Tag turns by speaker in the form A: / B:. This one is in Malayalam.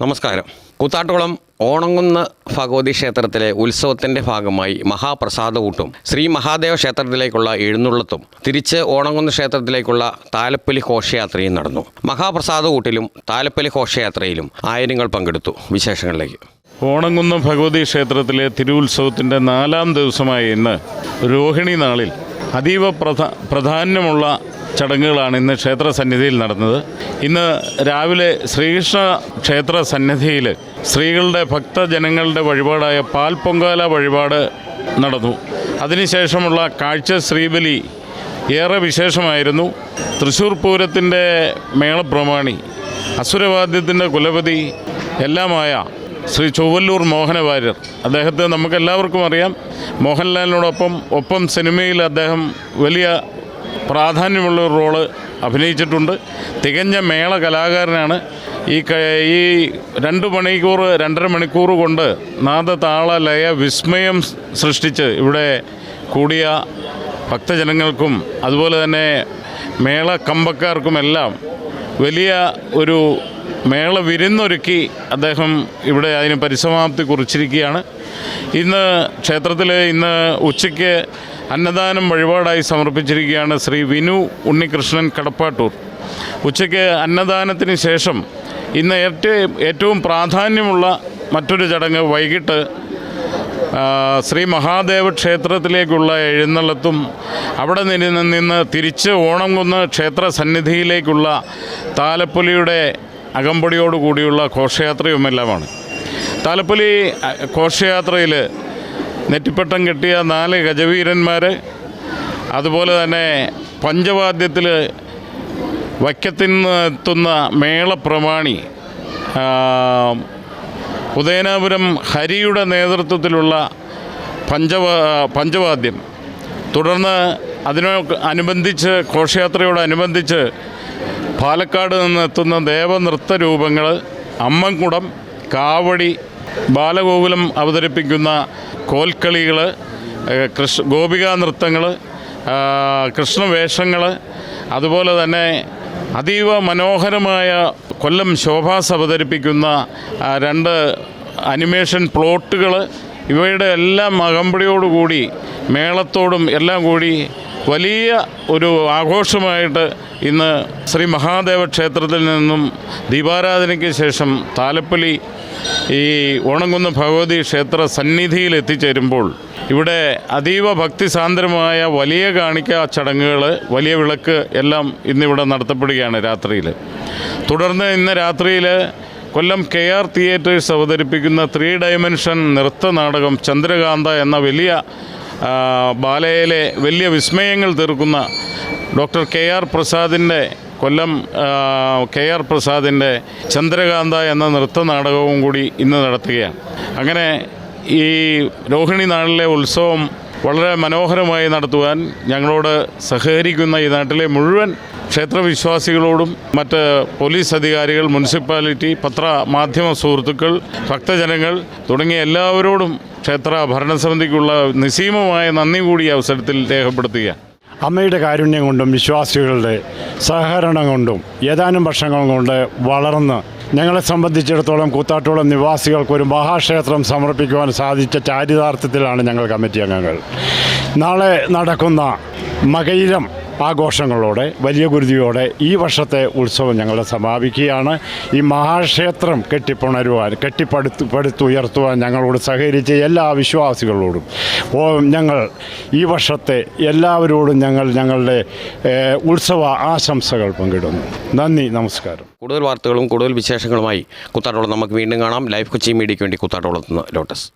A: നമസ്കാരം. കൂത്താട്ടുകുളം ഓണങ്കുന്ന് ഭഗവതി ക്ഷേത്രത്തിലെ ഉത്സവത്തിന്റെ ഭാഗമായി മഹാപ്രസാദകൂട്ടും ശ്രീ മഹാദേവ ക്ഷേത്രത്തിലേക്കുള്ള എഴുന്നള്ളത്തും തിരിച്ച് ഓണങ്കുന്ന് ക്ഷേത്രത്തിലേക്കുള്ള താലപ്പൊലി ഘോഷയാത്രയും നടന്നു. മഹാപ്രസാദകൂട്ടിലും താലപ്പൊലി ഘോഷയാത്രയിലും ആയിരങ്ങൾ പങ്കെടുത്തു. വിശേഷങ്ങളിലേക്ക്.
B: ഓണങ്കുന്ന് ഭഗവതി ക്ഷേത്രത്തിലെ തിരുവുത്സവത്തിന്റെ നാലാം ദിവസമായ ഇന്ന് രോഹിണി നാളിൽ അതീവ പ്രധ പ്രാധാന്യമുള്ള ചടങ്ങുകളാണ് ഇന്ന് ക്ഷേത്ര സന്നിധിയിൽ നടന്നത്. ഇന്ന് രാവിലെ ശ്രീകൃഷ്ണ ക്ഷേത്ര സന്നിധിയിൽ സ്ത്രീകളുടെ ഭക്തജനങ്ങളുടെ വഴിപാടായ പാൽ പൊങ്കാല വഴിപാട് നടന്നു. അതിനുശേഷമുള്ള കാഴ്ച ശ്രീബലി ഏറെ വിശേഷമായിരുന്നു. തൃശ്ശൂർ പൂരത്തിന്റെ മേളപ്രമാണി അസുരവാദ്യത്തിന്റെ കുലപതി എല്ലാമായ ശ്രീ ചൊവ്വല്ലൂർ മോഹന വാര്യർ. അദ്ദേഹത്തെ നമുക്കെല്ലാവർക്കും അറിയാം. മോഹൻലാലിനോടൊപ്പം ഒപ്പം സിനിമയിൽ അദ്ദേഹം വലിയ പ്രാധാന്യമുള്ള ഒരു റോൾ അഭിനയിച്ചിട്ടുണ്ട്. തികഞ്ഞ മേള കലാകാരനാണ്. ഈ ഈ രണ്ട് മണിക്കൂർ രണ്ടര മണിക്കൂർ കൊണ്ട് നാദ താള ലയ വിസ്മയം സൃഷ്ടിച്ച് ഇവിടെ കൂടിയ ഭക്തജനങ്ങൾക്കും അതുപോലെ തന്നെ മേള കമ്പക്കാർക്കുമെല്ലാം വലിയ ഒരു മേള വിരുന്നൊരുക്കി അദ്ദേഹം ഇവിടെ അതിന് പരിസമാപ്തി കുറിച്ചിരിക്കുകയാണ്. ഇന്ന് ക്ഷേത്രത്തിൽ ഇന്ന് ഉച്ചയ്ക്ക് അന്നദാനം വഴിപാടായി സമർപ്പിച്ചിരിക്കുകയാണ് ശ്രീ വിനു ഉണ്ണികൃഷ്ണൻ കടപ്പാട്ടൂർ. ഉച്ചയ്ക്ക് അന്നദാനത്തിന് ശേഷം ഇന്ന് ഏറ്റവും ഏറ്റവും പ്രാധാന്യമുള്ള മറ്റൊരു ചടങ്ങ് വൈകിട്ട് ശ്രീ മഹാദേവ ക്ഷേത്രത്തിലേക്കുള്ള എഴുന്നള്ളത്തും അവിടെ നിന്ന് നിന്ന് തിരിച്ച് ഓണംകുന്ന് ക്ഷേത്ര സന്നിധിയിലേക്കുള്ള താലപ്പൊലിയുടെ അകമ്പടിയോടുകൂടിയുള്ള ഘോഷയാത്രയുമെല്ലാമാണ്. താലപ്പൊലി ഘോഷയാത്രയിൽ നെറ്റിപ്പട്ടം കെട്ടിയ നാല് ഗജവീരന്മാർ അതുപോലെ തന്നെ പഞ്ചവാദ്യത്തിൽ എത്തുന്ന മേളപ്രമാണി ഉദയനാപുരം ഹരിയുടെ നേതൃത്വത്തിലുള്ള പഞ്ചവാ പഞ്ചവാദ്യം. തുടർന്ന് അതിനോ അനുബന്ധിച്ച് ഘോഷയാത്രയോടനുബന്ധിച്ച് പാലക്കാട് നിന്നെത്തുന്ന ദേവനൃത്ത രൂപങ്ങൾ അമ്മൻകുടം കാവടി ബാലഗോകുലം അവതരിപ്പിക്കുന്ന കോൽക്കളികൾ കൃഷ് ഗോപികാ നൃത്തങ്ങൾ കൃഷ്ണവേഷങ്ങൾ അതുപോലെ തന്നെ അതീവ മനോഹരമായ കൊല്ലം ശോഭാസ് അവതരിപ്പിക്കുന്ന രണ്ട് അനിമേഷൻ പ്ലോട്ടുകൾ ഇവയുടെ എല്ലാം അകമ്പടിയോടുകൂടി മേളത്തോടും എല്ലാം കൂടി വലിയ ഒരു ആഘോഷമായിട്ട് ഇന്ന് ശ്രീ മഹാദേവ ക്ഷേത്രത്തിൽ നിന്നും ദീപാരാധനയ്ക്ക് ശേഷം താലപ്പൊലി ഈ ഓണംകുന്ന് ഭഗവതി ക്ഷേത്ര സന്നിധിയിൽ എത്തിച്ചേരുമ്പോൾ ഇവിടെ അതീവ ഭക്തിസാന്ദ്രമായ വലിയ കാണിക്ക ചടങ്ങുകൾ വലിയ വിളക്ക് എല്ലാം ഇന്നിവിടെ നടത്തപ്പെടുകയാണ് രാത്രിയിൽ. തുടർന്ന് ഇന്ന് രാത്രിയിൽ കൊല്ലം കെ ആർ തിയേറ്റേഴ്സ് അവതരിപ്പിക്കുന്ന ത്രീ ഡയമെൻഷൻ നൃത്ത നാടകം ചന്ദ്രകാന്ത എന്ന വലിയ ബാലയിലെ വലിയ വിസ്മയങ്ങൾ തീർക്കുന്ന ഡോക്ടർ കെ ആർ പ്രസാദിന്റെ കൊല്ലം കെ ആർ പ്രസാദിന്റെ ചന്ദ്രകാന്ത എന്ന നൃത്ത നാടകവും കൂടി ഇന്ന് നടത്തുകയാണ്. അങ്ങനെ ഈ രോഹിണി നാളിലെ ഉത്സവം വളരെ മനോഹരമായി നടത്തുവാൻ ഞങ്ങളോട് സഹകരിക്കുന്ന ഈ നാട്ടിലെ മുഴുവൻ ക്ഷേത്രവിശ്വാസികളോടും മറ്റ് പോലീസ് അധികാരികൾ മുനിസിപ്പാലിറ്റി പത്ര മാധ്യമ സുഹൃത്തുക്കൾ ഭക്തജനങ്ങൾ തുടങ്ങിയ എല്ലാവരോടും ക്ഷേത്ര ഭരണസമിതിക്കുള്ള നിസീമമായ നന്ദി കൂടി അവസരത്തിൽ രേഖപ്പെടുത്തുകയാണ്.
C: അമ്മയുടെ കാരുണ്യം കൊണ്ടും വിശ്വാസികളുടെ സഹകരണം കൊണ്ടും ഏതാനും വർഷങ്ങൾ കൊണ്ട് വളർന്ന് ഞങ്ങളെ സംബന്ധിച്ചിടത്തോളം കൂത്താട്ടോളം നിവാസികൾക്ക് ഒരു മഹാക്ഷേത്രം സമർപ്പിക്കുവാൻ സാധിച്ച ചാരിതാർത്ഥ്യത്തിലാണ് ഞങ്ങൾ കമ്മിറ്റി അംഗങ്ങൾ. നാളെ നടക്കുന്ന മകയിരം ആഘോഷങ്ങളോടെ വലിയ ഗുരുതിയോടെ ഈ വർഷത്തെ ഉത്സവം ഞങ്ങൾ സമാപിക്കുകയാണ്. ഈ മഹാക്ഷേത്രം കെട്ടിപ്പുണരുവാൻ കെട്ടിപ്പടുത്തു പടുത്തുയർത്തുവാൻ ഞങ്ങളോട് സഹകരിച്ച എല്ലാ വിശ്വാസികളോടും ഓ ഞങ്ങൾ ഈ വർഷത്തെ എല്ലാവരോടും ഞങ്ങൾ ഞങ്ങളുടെ ഉത്സവ ആശംസകൾ പങ്കിടുന്നു. നന്ദി നമസ്കാരം.
A: കൂടുതൽ വാർത്തകളും കൂടുതൽ വിശേഷങ്ങളുമായി കുത്താട്ടോളം നമുക്ക് വീണ്ടും കാണാം. ലൈഫ് കൊച്ചി മീഡിയയ്ക്ക് വേണ്ടി കുത്താട്ടോളത്തുനിന്ന് ലോട്ടസ്.